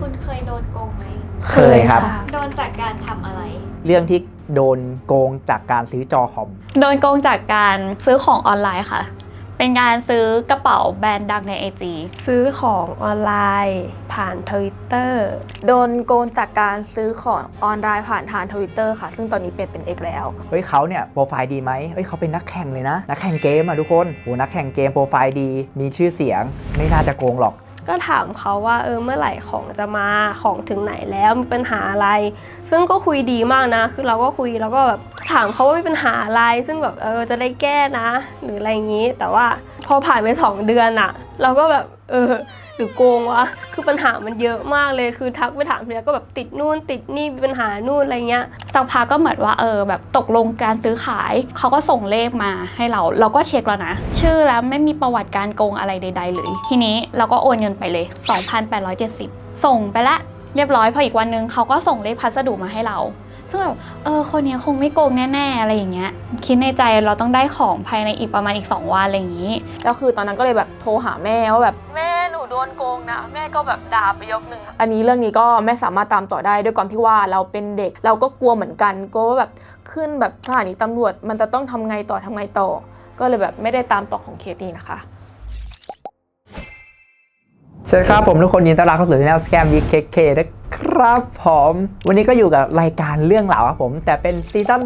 คุณเคยโดนโกงไหม เคยครับ โดนจากการทำอะไร เรื่องที่โดนโกงจากการซื้อจอคอม โดนโกงจากการซื้อของออนไลน์ค่ะ เป็นการซื้อกระเป๋าแบรนด์ดังใน IG ซื้อของออนไลน์ ผ่านทวิตเตอร์โดนโกงจากการซื้อของออนไลน์ผ่านทางทวิตเตอร์ค่ะ ซึ่งตอนนี้เปลี่ยนเป็น X แล้ว เฮ้ยเขาเนี่ยโปรไฟล์ดีไหมเฮ้ยเขาเป็นนักแข่งเลยนะ นักแข่งเกมอะทุกคนโหนักแข่งเกมโปรไฟล์ดี มีชื่อเสียง ไม่น่าจะโกงหรอก ก็ถามเขาว่าเออเมื่อไหร่ของจะมาของถึงไหนแล้วมีปัญหาอะไร ซึ่งก็คุยดีมากนะ คือเราก็คุยแล้วก็แบบถามเขาว่ามีปัญหาอะไร ซึ่งแบบเออจะได้แก้นะ หรืออะไรอย่างนี้ แต่ว่าพอผ่านไปสองเดือนอะเราก็แบบเออ หรือโกงวะ คือปัญหามันเยอะมากเลย คือทักไปถามทีไรก็แบบติดนู่นติดนี่มีปัญหานู่นอะไรเงี้ย สักพักก็เหมือนว่าเออแบบตกลงการซื้อขาย เขาก็ส่งเลขมาให้เรา เราก็เช็คแล้วนะ ชื่อแล้วไม่มีประวัติการโกงอะไรใด ๆ เลย ทีนี้เราก็โอนเงินไปเลย 2,870 ส่งไปละเรียบร้อยพออีกวันนึงเขาก็ส่งเลขพัสดุมาให้เราซึ่งแบบเออคนเนี้ยคงไม่โกงแน่ๆอะไรอย่างเงี้ยคิดในใจเราต้องได้ของภายในอีกประมาณอีก 2 วันอะไรอย่างงี้แล้วคือตอนนั้นก็เลยแบบโทรหาแม่ว่าแบบ นูโดนโกงนะ แม่ก็แบบด่าไปยกหนึ่งอันนี้เรื่องนี้ก็ไม่สามารถตามต่อได้ด้วยความที่ว่าเราเป็นเด็ก เราก็กลัวเหมือนกันกลัวว่าแบบขึ้นแบบสถานีตำรวจ มันจะต้องทำไงต่อทำไงต่อ ก็เลยแบบไม่ได้ตามต่อของเคสนี้นะคะสวัสดีครับผมทุกคนยินดีต้อนรับเข้าสู่ช่องสแกม VKK นะ ครับผม วันนี้ก็อยู่กับรายการเรื่องเหล่าครับผม แต่เป็นซีซั่น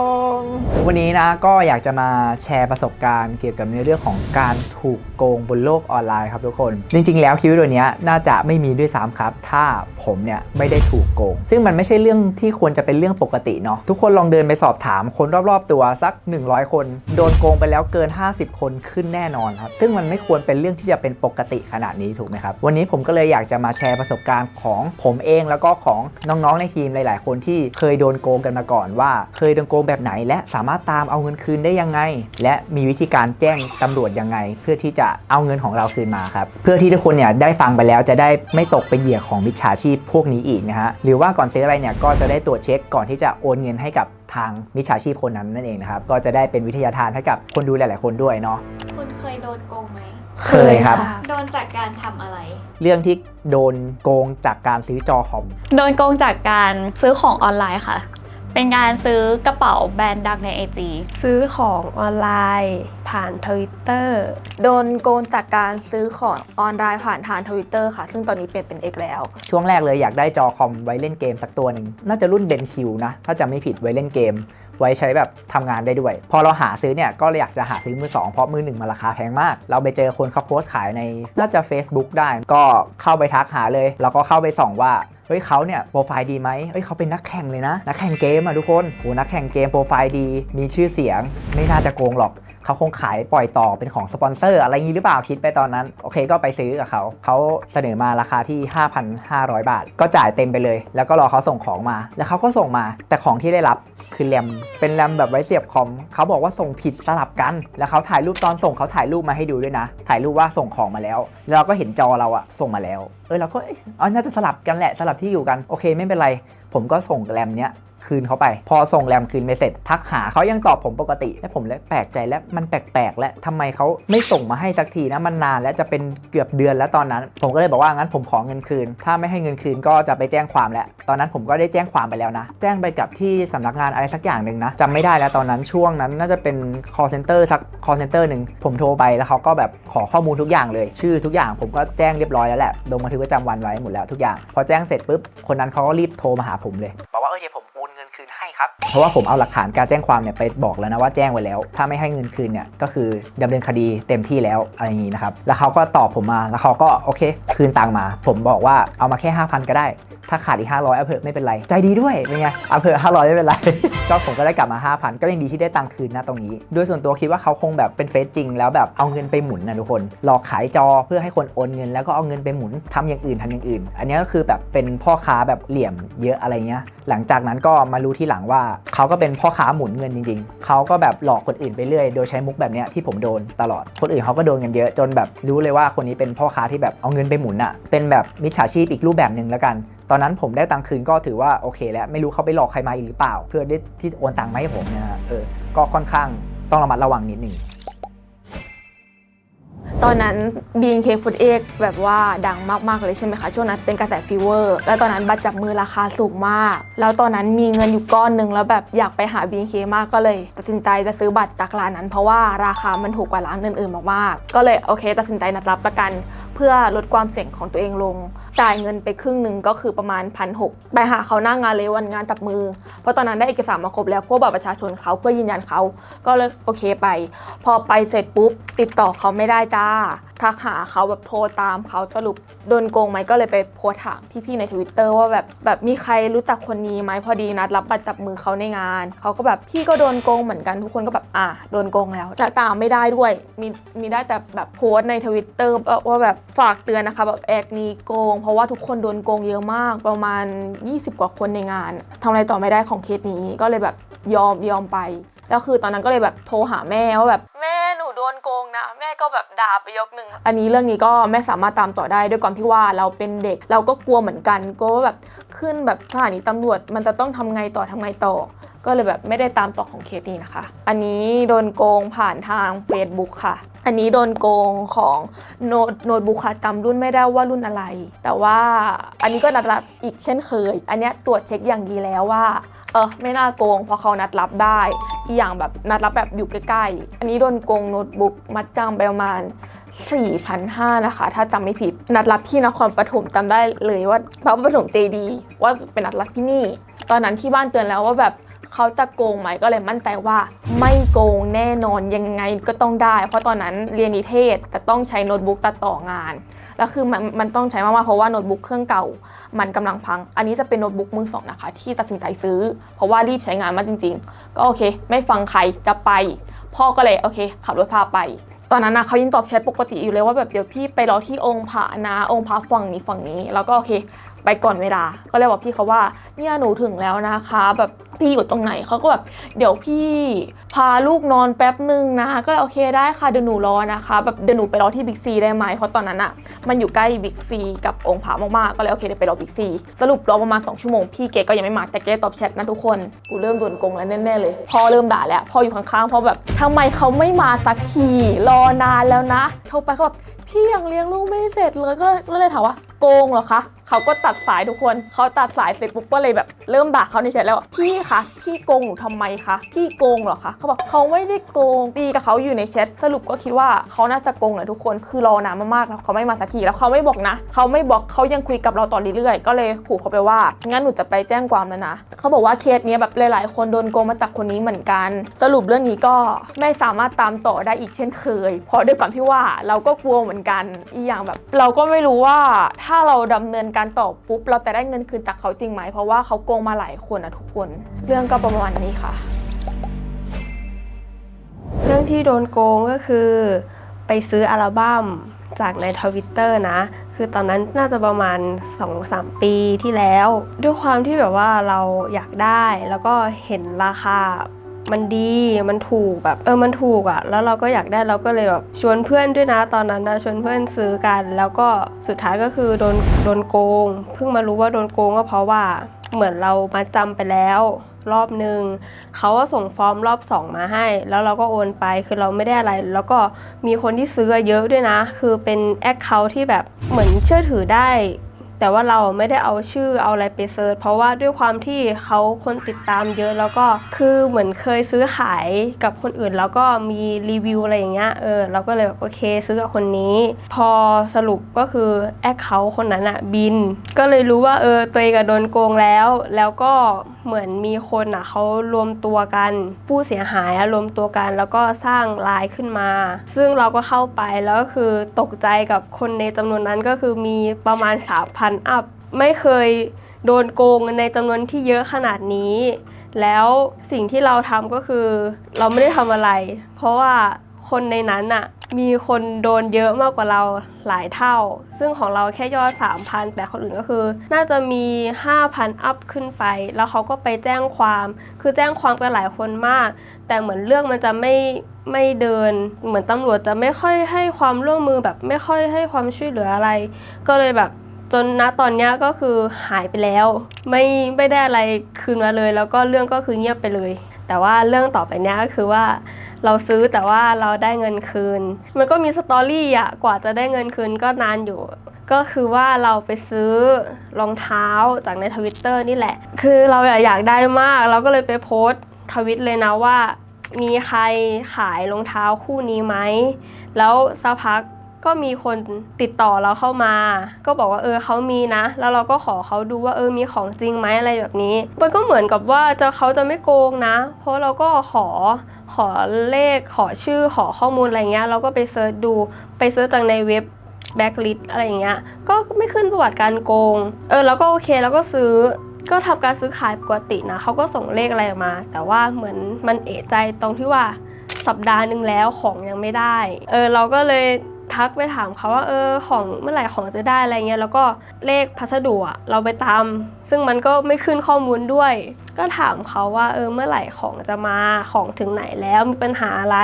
2วันนี้นะก็อยากจะมาแชร์ประสบการณ์เกี่ยวกับในเรื่องของการถูกโกงบนโลกออนไลน์ครับทุกคน จริง ๆ แล้วคลิปวิดีโอนี้น่าจะไม่มีด้วยซ้ำครับ ถ้าผมเนี่ยไม่ได้ถูกโกง ซึ่งมันไม่ใช่เรื่องที่ควรจะเป็นเรื่องปกติเนาะทุกคนลองเดินไปสอบถามคนรอบๆ ตัวสัก 100 คน โดนโกงไปแล้วเกิน 50 คนขึ้นแน่นอนครับซึ่งมันไม่ควรเป็นเรื่องที่จะเป็นปกติขนาดนี้ถูกไหมครับวันนี้ผมก็เลยอยากจะมาแชร์ประสบการณ์ของผมเองแล้วก็ของน้องๆในทีมหลาย ๆ คนที่เคยโดนโกงกันมาก่อนว่า เคยโดนโกงแบบไหน และสามารถตามเอาเงินคืนได้ยังไง และมีวิธีการแจ้งตำรวจยังไง เพื่อที่จะเอาเงินของเราคืนมาครับเพื่อที่ทุกคนเนี่ยได้ฟังไปแล้วจะได้ไม่ตกเป็นเหยื่อของมิจฉาชีพพวกนี้อีกนะฮะหรือว่าก่อนซื้ออะไรเนี่ยก็จะได้ตรวจเช็คก่อนที่จะโอนเงินให้กับทางมิจฉาชีพคนนั้นนั่นเองนะครับก็จะได้เป็นวิทยาทานให้กับคนดูหลาย ๆ คนด้วยเนาะคุณเคยโดนโกงไหม เคยครับโดนจากการทำอะไร เรื่องที่โดนโกงจากการซื้อจอคอม โดนโกงจากการซื้อของออนไลน์ค่ะ เป็นการซื้อกระเป๋าแบรนด์ดังใน IG ซื้อของออนไลน์ผ่านทวิตเตอร์โดนโกงจากการซื้อของออนไลน์ผ่านทางทวิตเตอร์ค่ะ ซึ่งตอนนี้เปลี่ยนเป็น X แล้ว ช่วงแรกเลยอยากได้จอคอมไว้เล่นเกมสักตัวหนึ่ง น่าจะรุ่นเบนคิวนะ ถ้าจะไม่ผิดไว้เล่นเกม ไว้ใช้แบบทำงานได้ด้วย พอเราหาซื้อเนี่ย ก็เลยอยากจะหาซื้อมือ 2 เพราะมือหนึ่งมันราคาแพงมาก เราไปเจอคนเขาโพสต์ขายในน่าจะ Facebook ได้ ก็เข้าไปทักหาเลย แล้วก็เข้าไปส่องว่าเฮ้ยเขาเนี่ยโปรไฟล์ดีไหมเฮ้ยเขาเป็นนักแข่งเลยนะ นักแข่งเกมอะทุกคนโหนักแข่งเกมโปรไฟล์ดี มีชื่อเสียง ไม่น่าจะโกงหรอก เขาคงขายปล่อยต่อเป็นของสปอนเซอร์อะไรงี้หรือเปล่าคิดไปตอนนั้น โอเคก็ไปซื้อกับเขาเขาเสนอมาราคาที่ 5,500 บาท ก็จ่ายเต็มไปเลย แล้วก็รอเขาส่งของมา แล้วเขาก็ส่งมา แต่ของที่ได้รับคือแรมเป็นแรมแบบไว้เสียบคอมเขาบอกว่าส่งผิดสลับกัน แล้วเขาถ่ายรูปตอนส่งเขาถ่ายรูปมาให้ดูด้วยนะ ถ่ายรูปว่าส่งของมาแล้ว แล้วเราก็เห็นจอเราอะส่งมาแล้ว เออเราก็เอ๋อน่าจะสลับกันแหละสลับที่อยู่กันโอเคไม่เป็นไร ผมก็ส่งแรมเนี้ย คืนเขาไป พอส่งแรมคืนไปเสร็จ ทักหาเขายังตอบผมปกติ และผมเลยแปลกใจและมันแปลกๆ และทำไมเขาไม่ส่งมาให้สักทีนะมันนานและจะเป็นเกือบเดือนแล้วตอนนั้น ผมก็เลยบอกว่างั้นผมขอเงินคืน ถ้าไม่ให้เงินคืนก็จะไปแจ้งความแล้วตอนนั้นผมก็ได้แจ้งความไปแล้วนะ แจ้งไปกับที่สำนักงานอะไรสักอย่างหนึ่งนะจำไม่ได้แล้วตอนนั้นช่วงนั้นน่าจะเป็น call center สัก call center หนึ่งผมโทรไปแล้วเขาก็แบบขอข้อมูลทุกอย่างเลย ชื่อทุกอย่างผมก็แจ้งเรียบร้อยแล้วแหละลงบันทึกประจำวันไว้หมดแล้วทุกอย่าง พอแจ้งเสร็จปุ๊บคนนั้นเขาก็รีบโทรมาหาผมเลยบอกว่าเออเดี๋ยวผมโอน งินคืนให้ครับ เพราะว่าผมเอาหลักฐานการแจ้งความเนี่ยไปบอกแล้วนะว่าแจ้งไว้แล้ว ถ้าไม่ให้เงินคืนเนี่ยก็คือดำเนินคดีเต็มที่แล้วอะไรอย่างนี้นะครับ แล้วเขาก็ตอบผมมา แล้วเขาก็โอเค คืนตังมา ผมบอกว่าเอามาแค่ 5,000 ก็ได้ถ้าขาดอีก 500เอาเถอะไม่เป็นไร ใจดีด้วยเป็นไงเอาเถอะ500 ไม่เป็นไร ก็ผมก็ได้กลับมา 5,000 ก็ยังดีที่ได้ตังค์คืนนะตรงนี้ โดยส่วนตัวคิดว่าเขาคงแบบเป็นเฟซจริง แล้วแบบเอาเงินไปหมุนนะทุกคน หลอกขายจอเพื่อให้คนโอนเงิน แล้วก็เอาเงินไปหมุนทำอย่างอื่นทำอย่างอื่น อันนี้ก็คือแบบเป็นพ่อค้าแบบเหลี่ยมเยอะอะไรเงี้ย หลังจากนั้นก็มารู้ที่หลังว่าเขาก็เป็นพ่อค้าหมุนเงินจริง ๆ เขาก็แบบหลอกคนอื่นไปเรื่อย โดยใช้มุกแบบเนี้ยที่ผมโดนตลอด คนอื่นเขาก็โดนกันเยอะจนแบบรู้เลยว่าคนนี้เป็นพ่อค้าที่แบบเอาเงินไปหมุนอะเป็นแบบมิจฉาชีพอีกรูปแบบหนึ่งแล้วกัน ตอนนั้นผมได้ตังคืนก็ถือว่าโอเค แล้วไม่รู้เขาไปหลอกใครมาอีกหรือเปล่า เพื่อได้ที่โอนตังค์มาให้ผมเนะฮะเออก็ค่อนข้างต้องระมัดระวังนิดหนึ่ง ตอนนั้น BNK48 แบบว่าดังมาก ๆ เลยใช่ไหมคะ ช่วงนั้นเป็นกระแสฟีเวอร์ แล้วตอนนั้นบัตรจับมือราคาสูงมาก แล้วตอนนั้นมีเงินอยู่ก้อนหนึ่งแล้วแบบอยากไปหา BNK มากก็เลย ตัดสินใจจะซื้อบัตรจากร้านนั้น เพราะว่าราคามันถูกกว่าร้านอื่นๆมากๆก็เลยโอเค ตัดสินใจนัดรับประกัน เพื่อลดความเสี่ยงของตัวเองลง จ่ายเงินไปครึ่งหนึ่งก็คือประมาณพันหกไปหาเขาหน้างานเลยวันงานจับมือ เพราะตอนนั้นได้เอกสารมาครบแล้วพวกบัตรประชาชนเขาเพื่อยืนยันเขาก็เลยโอเคไป พอไปเสร็จปุ๊บติดต่อเขาไม่ได้จ้าทักหาเขาแบบโทรตามเขาสรุปโดนโกงไหมก็เลยไปโพสต์ถามพี่ๆในทวิตเตอร์ว่าแบบแบบมีใครรู้จักคนนี้ไหมพอดีนัดรับบัตรจับมือเขาในงานเขาก็แบบพี่ก็โดนโกงเหมือนกันทุกคนก็แบบอะโดนโกงแล้วแต่ตามไม่ได้ด้วย มีมีได้แต่แบบโพสต์ในทวิตเตอร์ว่าแบบฝากเตือนนะคะแบบแอกนี้โกง เพราะว่าทุกคนโดนโกงเยอะมากประมาณ 20 กว่าคนในงานทำอะไรต่อไม่ได้ของเคสนี้ก็เลยแบบยอมยอมไปแล้วคือตอนนั้นก็เลยแบบโทรหาแม่ว่าแบบ โกงนะ แม่ก็แบบด่าไปยกหนึ่งอันนี้เรื่องนี้ก็แม่สามารถตามต่อได้ด้วยความที่ว่าเราเป็นเด็กเราก็กลัวเหมือนกันกลัวว่าแบบขึ้นแบบสถานีตำรวจมันจะต้องทำไงต่อทำไงต่อ ก็เลยแบบไม่ได้ตามต่อของเคสนี้นะคะ อันนี้โดนโกงผ่านทาง Facebook ค่ะ อันนี้โดนโกงของโน้ตโน้ตบุ๊กค่ะจำรุ่นไม่ได้ว่ารุ่นอะไร แต่ว่าอันนี้ก็นัดรับอีกเช่นเคย อันนี้ตรวจเช็คอย่างดีแล้วว่า เออไม่น่าโกงเพราะเขานัดรับได้ อีกอย่างแบบนัดรับแบบอยู่ใกล้ๆ อันนี้โดนโกงโน้ตบุ๊กมัดจำไปประมาณ4,500นะคะ ถ้าจำไม่ผิด นัดรับที่นครปฐมจำได้เลยว่าพระปฐมเจดี ว่าเป็นนัดรับที่นี่ ตอนนั้นที่บ้านเตือนแล้วว่าแบบเขาจะโกงไหมก็เลยมั่นใจว่า ไม่โกงแน่นอนยังไงก็ต้องได้ เพราะตอนนั้นเรียนนิเทศแต่ต้องใช้โน้ตบุ๊กตัดต่องาน แล้วคือมันมันต้องใช้มากๆเพราะว่าโน้ตบุ๊กเครื่องเก่า มันกำลังพัง อันนี้จะเป็นโน้ตบุ๊กมือสองนะคะ ที่ตัดสินใจซื้อ เพราะว่ารีบใช้งานมากจริง ๆ ก็โอเค ไม่ฟังใครจะไป พ่อก็เลยโอเค ขับรถพาไป ตอนนั้นนะเขายังตอบแชทปกติอยู่เลยว่าแบบเดี๋ยวพี่ไปรอที่องค์พระนะองค์พระฝั่งนี้ฝั่งนี้ แล้วก็โอเค ไปก่อนเวลา ก็เลยบอกพี่เขาว่า เนี่ยหนูถึงแล้วนะคะ แบบพี่อยู่ตรงไหนเขาก็แบบเดี๋ยวพี่พาลูกนอนแป๊บนึงนะ ก็เลยโอเคได้ค่ะเดี๋ยวหนูรอนะคะ แบบเดี๋ยวหนูไปรอที่บิ๊กซีได้ไหมเพราะตอนนั้นอะมันอยู่ใกล้บิ๊กซีกับองค์พระมากๆ ก็เลยโอเคเดี๋ยวไปรอบิ๊กซีสรุปรอประมาณ2ชั่วโมงพี่เกก็ยังไม่มาแต่เกตอบแชทนะทุกคนกูเริ่มโดนโกงแล้วแน่ๆเลยพ่อเริ่มด่าแล้วพ่ออยู่ข้างๆพ่อแบบทำไมเขาไม่มาสักทีรอนานแล้วนะโทรไปเขาแบบพี่ยังเลี้ยงลูกไม่เสร็จเลยก็เลยถามว่าโกงเหรอคะเขาก็ตัดสายทุกคน เขาตัดสายเสร็จปุ๊บก็เลยแบบเริ่มด่าเขาในแชทแล้วพี่คะพี่โกงหนูทำไมคะพี่โกงเหรอคะเขาบอกเขาไม่ได้โกงตีกับเขาอยู่ในแชทสรุปก็คิดว่าเขาน่าจะโกงแหละทุกคนคือรอนานมากๆแล้วเขาไม่มาสักทีแล้วเขาไม่บอกนะเขาไม่บอกเขายังคุยกับเราต่อเรื่อยๆ ก็เลยขู่เขาไปว่างั้นหนูจะไปแจ้งความแล้วนะเขาบอกว่าเคสนี้แบบหลายๆ คนโดนโกงมาจากคนนี้เหมือนกัน สรุปเรื่องนี้ก็ไม่สามารถตามต่อได้อีกเช่นเคย เพราะด้วยความที่ว่าเราก็กลัวเหมือนกันอีกอย่างแบบ เราก็ไม่รู้ว่าถ้าเราดำเนินการต่อปุ๊บ เราจะได้เงินคืนจากเขาจริงไหม เพราะว่าเขาโกงมาหลายคนอะทุกคน เรื่องก็ประมาณนี้ค่ะ เรื่องที่โดนโกงก็คือ ไปซื้ออัลบั้มจากในทวิตเตอร์นะ คือตอนนั้นน่าจะประมาณ 2-3 ปีที่แล้ว ด้วยความที่แบบว่าเราอยากได้แล้วก็เห็นราคา มันดีมันถูกแบบเออมันถูกอะ่ะ แล้วเราก็อยากได้เราก็เลยแบบชวนเพื่อนด้วยนะตอนนั้นนะชวนเพื่อนซื้อกัน แล้วก็สุดท้ายก็คือโดนโดนโกง เพิ่งมารู้ว่าโดนโกงก็เพราะว่าเหมือนเรามาจำไปแล้วรอบหนึ่งเขาก็ส่งฟอร์มรอบสองมาให้ แล้วเราก็โอนไปคือเราไม่ได้อะไร แล้วก็มีคนที่ซื้อเยอะด้วยนะ คือเป็นแอคเคาท์ที่แบบเหมือนเชื่อถือได้ แต่ว่าเราไม่ได้เอาชื่อเอาอะไรไปเซิร์ชเพราะว่าด้วยความที่เขาคนติดตามเยอะแล้วก็คือเหมือนเคยซื้อขายกับคนอื่น แล้วก็มีรีวิวอะไรอย่างเงี้ยเออเราก็เลยแบบโอเคซื้อกับคนนี้ พอสรุปก็คือแอคเคาท์คนนั้นอะบิน ก็เลยรู้ว่าเออตัวเองโดนโกงแล้ว แล้วก็เหมือนมีคนอะเขารวมตัวกัน ผู้เสียหายอะรวมตัวกัน แล้วก็สร้างไลน์ขึ้นมา ซึ่งเราก็เข้าไปแล้วก็คือตกใจกับคนในจำนวนนั้นก็คือมีประมาณ3,000อัพไม่เคยโดนโกงในจำนวนที่เยอะขนาดนี้ แล้วสิ่งที่เราทำก็คือ เราไม่ได้ทำอะไร เพราะว่าคนในนั้นน่ะมีคนโดนเยอะมากกว่าเราหลายเท่า ซึ่งของเราแค่ยอด 3,000 แต่คนอื่นก็คือ น่าจะมี 5,000 อัพขึ้นไป แล้วเขาก็ไปแจ้งความ คือแจ้งความกันหลายคนมาก แต่เหมือนเรื่องมันจะไม่ไม่เดิน เหมือนตำรวจจะไม่ค่อยให้ความร่วมมือแบบไม่ค่อยให้ความช่วยเหลืออะไร ก็เลยแบบ จนณตอนนี้ก็คือหายไปแล้ว ไม่ไม่ได้อะไรคืนมาเลย แล้วก็เรื่องก็คือเงียบไปเลย แต่ว่าเรื่องต่อไปนี้ก็คือว่าเราซื้อแต่ว่าเราได้เงินคืน มันก็มีสตอรี่อะกว่าจะได้เงินคืนก็นานอยู่ ก็คือว่าเราไปซื้อรองเท้าจากในทวิตเตอร์นี่แหละ คือเราอยากได้มาก เราก็เลยไปโพสต์ทวิตเลยนะว่า มีใครขายรองเท้าคู่นี้ไหม แล้วสักพัก ก็มีคนติดต่อเราเข้ามา ก็บอกว่าเออเขามีนะ แล้วเราก็ขอเขาดูว่าเออมีของจริงไหมอะไรแบบนี้ มันก็เหมือนกับว่าจะเขาจะไม่โกงนะ เพราะเราก็ขอขอเลขขอชื่อขอข้อมูลอะไรเงี้ยเราก็ไปเซิร์ชดูไปเซิร์ชจากในเว็บแบ็กลิสอะไรอย่างเงี้ย ก็ไม่ขึ้นประวัติการโกง เออแล้วก็โอเคแล้วก็ซื้อก็ทำการซื้อขายปกตินะเขาก็ส่งเลขอะไรมา แต่ว่าเหมือนมันเอะใจตรงที่ว่าสัปดาห์หนึ่งแล้วของยังไม่ได้ เออเราก็เลย ทักไปถามเขาว่าเออของเมื่อไหร่ของจะได้อะไรเงี้ยแล้วก็เลขพัสดุอะเราไปตาม ซึ่งมันก็ไม่ขึ้นข้อมูลด้วย ก็ถามเขาว่าเออเมื่อไหร่ของจะมาของถึงไหนแล้วมีปัญหาอะไร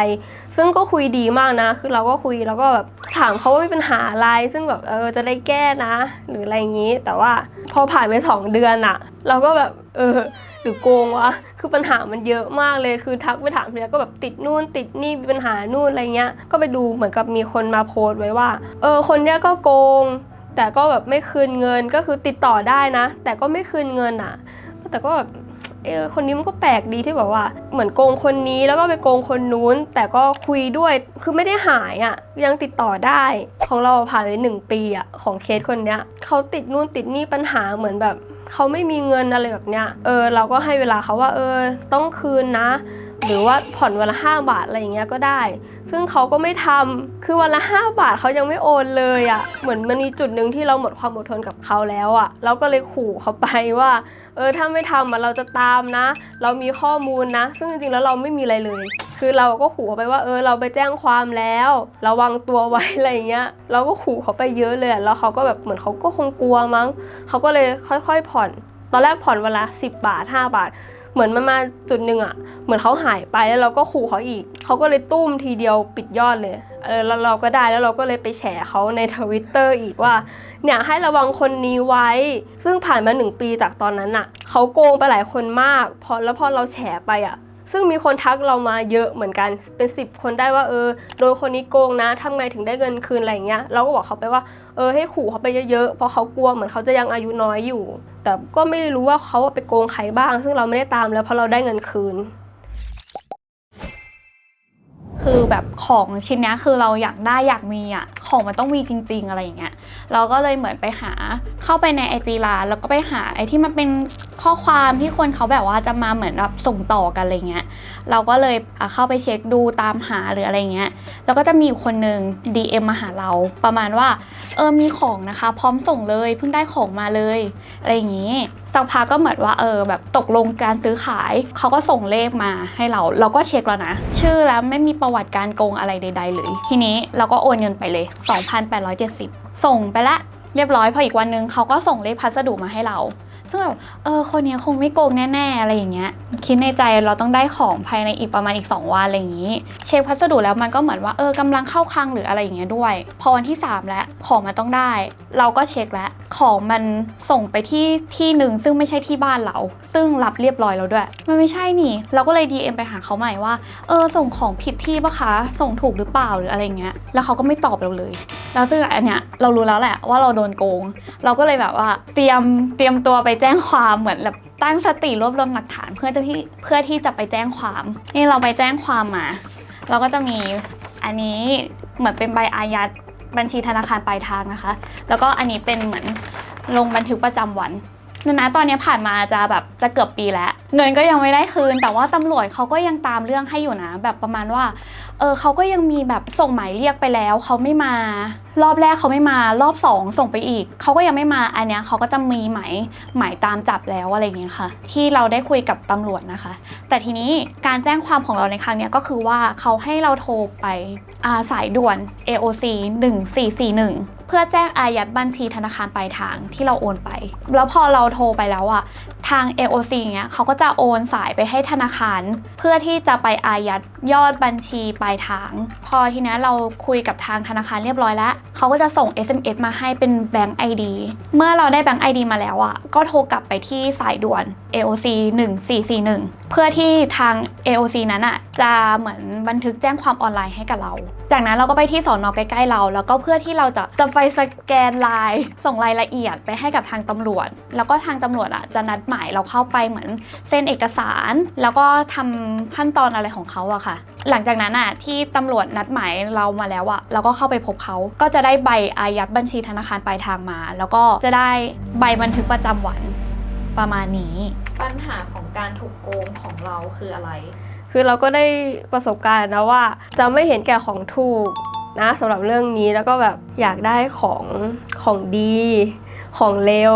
ซึ่งก็คุยดีมากนะ คือเราก็คุยแล้วก็แบบถามเขาว่ามีปัญหาอะไร ซึ่งแบบเออจะได้แก้นะ หรืออะไรอย่างนี้ แต่ว่าพอผ่านไปสองเดือนอะเราก็แบบเออ รือโกงวะ คือปัญหามันเยอะมากเลย คือทักไปถามทีไรก็แบบติดนู่นติดนี่มีปัญหานู่นอะไรเงี้ย ก็ไปดูเหมือนกับมีคนมาโพสต์ไว้ว่า เออคนเนี้ยก็โกง แต่ก็แบบไม่คืนเงิน ก็คือติดต่อได้นะ แต่ก็ไม่คืนเงินอะ แต่ก็แบบเออคนนี้มันก็แปลกดีที่แบบว่า เหมือนโกงคนนี้แล้วก็ไปโกงคนนู้น แต่ก็คุยด้วยคือไม่ได้หายอะ ยังติดต่อได้ของเราผ่านไปหนึ่งปีอะของเคสคนเนี้ยเขาติดนู่นติดนี่ปัญหาเหมือนแบบ เขาไม่มีเงินอะไรแบบเนี้ย เออเราก็ให้เวลาเขาว่าเออต้องคืนนะ หรือว่าผ่อนวันละห้าบาทอะไรอย่างเงี้ยก็ได้ ซึ่งเขาก็ไม่ทำคือวันละ5บาทเขายังไม่โอนเลยอะ่ะ เหมือนมันมีจุดหนึ่งที่เราหมดความอดทนกับเขาแล้วอะ่ะ เราก็เลยขู่เขาไปว่า เออถ้าไม่ทำอะเราจะตามนะ เรามีข้อมูลนะ ซึ่งจริงๆแล้วเราไม่มีอะไรเลย คือเราก็ขู่เขาไปว่าเออเราไปแจ้งความแล้วระวังตัวไว้อะไรเงี้ยเราก็ขู่เขาไปเยอะเลยแล้วเขาก็แบบเหมือนเขาก็คงกลัวมั้งเขาก็เลยค่อยๆผ่อน ตอนแรกผ่อนวันละ10 บาท 5 บาท เหมือนมันมาจุดหนึ่งอะเหมือนเขาหายไปแล้วเราก็ขู่เขาอีกเขาก็เลยตุ้มทีเดียวปิดยอดเลยเออแล้วเราก็ได้แล้วเราก็เลยไปแฉเขาในทวิตเตอร์อีกว่า เนี่ยให้ระวังคนนี้ไว้ ซึ่งผ่านมาหนึ่งปีจากตอนนั้นอะเขาโกงไปหลายคนมาก พอแล้วพอเราแฉไปอะซึ่งมีคนทักเรามาเยอะเหมือนกันเป็นสิบคนได้ว่าเออโดนคนนี้โกงนะทำไงถึงได้เงินคืนอะไรอย่างเงี้ยเราก็บอกเขาไปว่าเออให้ขู่เขาไปเยอะๆเพราะเขากลัวเหมือนเขาจะยังอายุน้อยอยู่ แต่ก็ไม่รู้ว่าเขาไปโกงใครบ้าง ซึ่งเราไม่ได้ตามแล้วเพราะเราได้เงินคืน คือแบบของชิ้นนี้คือเราอยากได้อยากมีอะของมันต้องมีจริง ๆ อะไรอย่างเงี้ยเราก็เลยเหมือนไปหาเข้าไปในไอจีร้านแล้วก็ไปหาไอที่มันเป็นข้อความที่คนเขาแบบว่าจะมาเหมือนแบบส่งต่อกันอะไรเงี้ยเราก็เลยเข้าไปเช็คดูตามหาหรืออะไรเงี้ยแล้วก็จะมีคนหนึ่ง DM มาหาเราประมาณว่าเออมีของนะคะ พร้อมส่งเลยเพิ่งได้ของมาเลยอะไรอย่างงี้สักพักก็เหมือนว่าเออแบบตกลงการซื้อขายเขาก็ส่งเลขมาให้เรา เราก็เช็คแล้วนะ ชื่อแล้วไม่มีประวัติการโกงอะไรใด ๆ เลย ทีนี้เราก็โอนเงินไปเลย 2,870 ส่งไปละเรียบร้อยพออีกวันนึงเขาก็ส่งเลขพัสดุมาให้เรา ซึ่งแบบเออคนเนี้ยคงไม่โกงแน่ๆอะไรอย่างเงี้ยคิดในใจเราต้องได้ของภายในอีกประมาณอีก 2 วันอะไรอย่างงี้ เช็คพัสดุแล้วมันก็เหมือนว่าเออกำลังเข้าคลังหรืออะไรอย่างเงี้ยด้วย พอวันที่ 3 แล้วของมันต้องได้ เราก็เช็คแล้วของมันส่งไปที่ที่หนึ่งซึ่งไม่ใช่ที่บ้านเรา ซึ่งรับเรียบร้อยแล้วด้วย มันไม่ใช่นี่ เราก็เลย DM ไปหาเขาใหม่ว่าเออส่งของผิดที่ปะคะ ส่งถูกหรือเปล่าหรืออะไรเงี้ยแล้วเขาก็ไม่ตอบเราเลยแล้วซึ่งอันเนี้ยเรารู้แล้วแหละว่าเราโดนโกง เราก็เลยแบบว่าเตรียมเตรียมตัวไปแจ้งความเหมือนแบบตั้งสติรวบรวมหลักฐานเพื่อที่เพื่อที่จะไปแจ้งความ นี่เราไปแจ้งความมา เราก็จะมีอันนี้เหมือนเป็นใบอายัดบัญชีธนาคารปลายทางนะคะ แล้วก็อันนี้เป็นเหมือนลงบันทึกประจำวันนะนะตอนนี้ผ่านมาจะแบบจะเกือบปีแล้ว เงินก็ยังไม่ได้คืน แต่ว่าตำรวจเขาก็ยังตามเรื่องให้อยู่นะ แบบประมาณว่า เออเขาก็ยังมีแบบส่งหมายเรียกไปแล้วเขาไม่มา รอบแรกเขาไม่มารอบสองส่งไปอีกเขาก็ยังไม่มาอันเนี้ยเขาก็จะมีหมายหมายตามจับแล้วอะไรอย่างเงี้ยค่ะ ที่เราได้คุยกับตำรวจนะคะ แต่ทีนี้การแจ้งความของเราในครั้งเนี้ยก็คือว่าเขาให้เราโทรไปอาสายด่วน AOC 1441 เพื่อแจ้งอายัดบัญชีธนาคารปลายทางที่เราโอนไป แล้วพอเราโทรไปแล้วอะทาง AOC เนี้ยเขาก็จะโอนสายไปให้ธนาคาร เพื่อที่จะไปอายัดยอดบัญชีไปลายทาง พอทีนี้เราคุยกับทางธนาคารเรียบร้อยแล้วเขาก็จะส่ง SMS มาให้เป็นแบงก์ ID เมื่อเราได้แบงก์ ID มาแล้วอะก็โทรกลับไปที่สายด่วน AOC 1441 เพื่อที่ทาง AOC นั้นอะจะเหมือนบันทึกแจ้งความออนไลน์ให้กับเรา จากนั้นเราก็ไปที่สอนอใกล้ๆเรา แล้วก็เพื่อที่เราจะจะไปสแกนลน์ส่งรายละเอียดไปให้กับทางตำรวจ แล้วก็ทางตำรวจอะจะนัดหมายเราเข้าไปเหมือนเซ็นเอกสาร แล้วก็ทำขั้นตอนอะไรของเขาอะค่ะ หลังจากนั้นอะที่ตำรวจนัดหมายเรามาแล้วอะเราก็เข้าไปพบเขาก็จะได้ใบอายัดบัญชีธนาคารปลายทางมา แล้วก็จะได้ใบบันทึกประจำวันประมาณนี้ ปัญหาของการถูกโกงของเราคืออะไร คือเราก็ได้ประสบการณ์นะว่า จะไม่เห็นแก่ของถูกนะสำหรับเรื่องนี้แล้วก็แบบอยากได้ของของดี ของเร็ว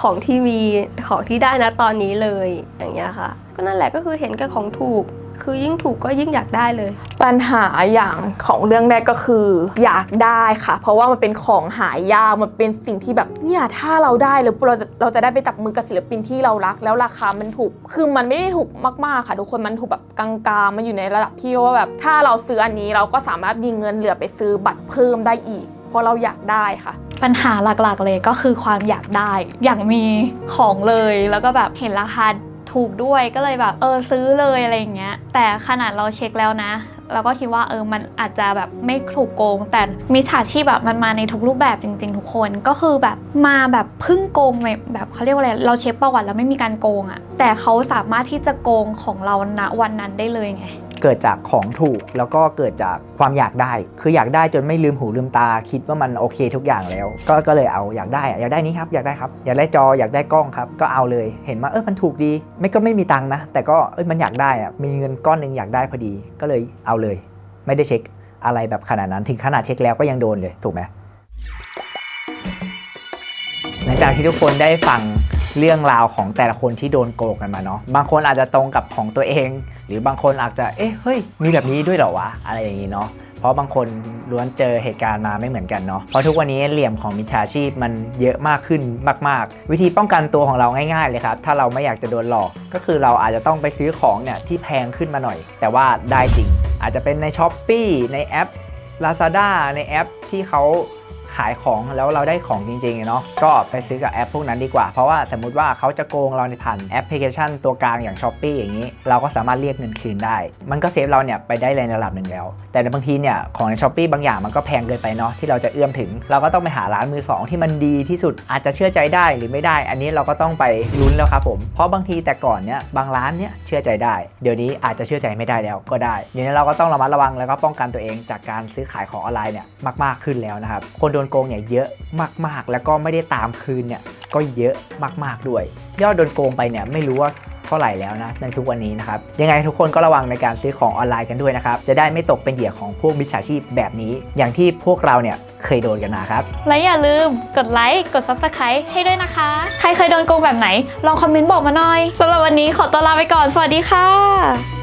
ของที่มีของที่ได้นะตอนนี้เลยอย่างเงี้ยค่ะ ก็นั่นแหละก็คือเห็นแก่ของถูก คือยิ่งถูกก็ยิ่งอยากได้เลย ปัญหาอย่างของเรื่องแรกก็คือ อยากได้ค่ะ เพราะว่ามันเป็นของหายากมันเป็นสิ่งที่แบบเนี่ยถ้าเราได้แล้วเราจะเราจะได้ไปจับมือกับศิลปินที่เรารัก แล้วราคามันถูก คือมันไม่ได้ถูกมากๆค่ะ ทุกคนมันถูกแบบกลางๆมันอยู่ในระดับที่ว่าแบบ ถ้าเราซื้ออันนี้เราก็สามารถมีเงินเหลือไปซื้อบัตรเพิ่มได้อีก เพราะเราอยากได้ค่ะปัญหาหลักๆเลยก็คือความอยากได้ อยากมีของเลยแล้วก็แบบเห็นราคา ถูกด้วยก็เลยแบบเออซื้อเลยอะไรอย่างเงี้ย แต่ขนาดเราเช็คแล้วนะเราก็คิดว่าเออมันอาจจะแบบไม่ถูกโกง แต่มิจฉาชีพแบบมันมาในทุกรูปแบบจริง ๆ ทุกคนก็คือแบบมาแบบพึ่งโกงแบบแบบเขาเรียกว่าอะไรเราเช็คประวัติแล้วไม่มีการโกงอะแต่เขาสามารถที่จะโกงของเราณวันนั้นได้เลยไง เกิดจากของถูกแล้วก็เกิดจากความอยากได้ คืออยากได้จนไม่ลืมหูลืมตา คิดว่ามันโอเคทุกอย่างแล้ว ก็ก็เลยเอาอยากได้อะอยากได้นี้ครับอยากได้ครับ อยากได้จออยากได้กล้องครับ ก็เอาเลยเห็นว่าเออมันถูกดี ไม่ก็ไม่มีตังค์นะ แต่ก็เอ้ยมันอยากได้อะมีเงินก้อนหนึ่งอยากได้พอดี ก็เลยเอาเลย ไม่ได้เช็คอะไรแบบขนาดนั้นถึงขนาดเช็คแล้วก็ยังโดนเลยถูกไหมหลังจากที่ทุกคนได้ฟังเรื่องราวของแต่ละคนที่โดนโกงกันมาเนาะบางคนอาจจะตรงกับของตัวเอง หรือบางคนอาจจะเอ๊ะเฮ้ยมีแบบนี้ด้วยเหรอวะอะไรอย่างนี้เนาะเพราะบางคนล้วนเจอเหตุการณ์มาไม่เหมือนกันเนาะเพราะทุกวันนี้เหลี่ยมของมิจฉาชีพมันเยอะมากขึ้นมาก ๆ วิธีป้องกันตัวของเราง่ายๆเลยครับ ถ้าเราไม่อยากจะโดนหลอก ก็คือเราอาจจะต้องไปซื้อของเนี่ยที่แพงขึ้นมาหน่อย แต่ว่าได้จริง อาจจะเป็นใน s h อ p e e ในแอป Lazada ในแอปที่เขา ขายของแล้วเราได้ของจริงๆเนาะก็ไปซื้อกับแอปพวกนั้นดีกว่า เพราะว่าสมมุติว่าเขาจะโกงเราในผ่านแอปพลิเคชันตัวกลางอย่าง s h อ p e e อย่างนี้ เราก็สามารถเรียกเงินคืนได้ มันก็เซฟเราเนี่ยไปได้ในระดับหนึ่งแล้ว แต่ในบางทีเนี่ยของใน s h อ p e e บางอย่างมันก็แพงเกินไปเนาะที่เราจะเอื้อมถึง เราก็ต้องไปหาร้านมือสองที่มันดีที่สุดอาจจะเชื่อใจได้หรือไม่ได้ อันนี้เราก็ต้องไปลุ้นแล้วครับผมเพราะบางทีแต่ก่อนเนี่ยบางร้านเนี่ยเชื่อใจได้ เดี๋ยวนี้อาจจะเชื่อใจไม่ได้แล้วก็ได้เดี๋ยวนี้เราก็ต้องระมัดระวังแล้วก็ป้องกันตัวเองจากการซื้อขายของออนไลน์เนี่ยมาก ๆขึ้นแล้วนะครับคนโดนโกงเนี่ยเยอะมาก ๆ แล้วก็ไม่ได้ตามคืนเนี่ยก็เยอะมาก ๆ ด้วย ยอดโดนโกงไปเนี่ยไม่รู้ว่าเท่าไหร่แล้วนะในทุกวันนี้นะครับ ยังไงทุกคนก็ระวังในการซื้อของออนไลน์กันด้วยนะครับ จะได้ไม่ตกเป็นเหยื่อของพวกมิจฉาชีพแบบนี้ อย่างที่พวกเราเนี่ยเคยโดนกันมาครับ และอย่าลืมกดไลค์กด Subscribe ให้ด้วยนะคะ ใครเคยโดนโกงแบบไหน ลองคอมเมนต์บอกมาหน่อยสำหรับวันนี้ขอตัวลาไปก่อนสวัสดีค่ะ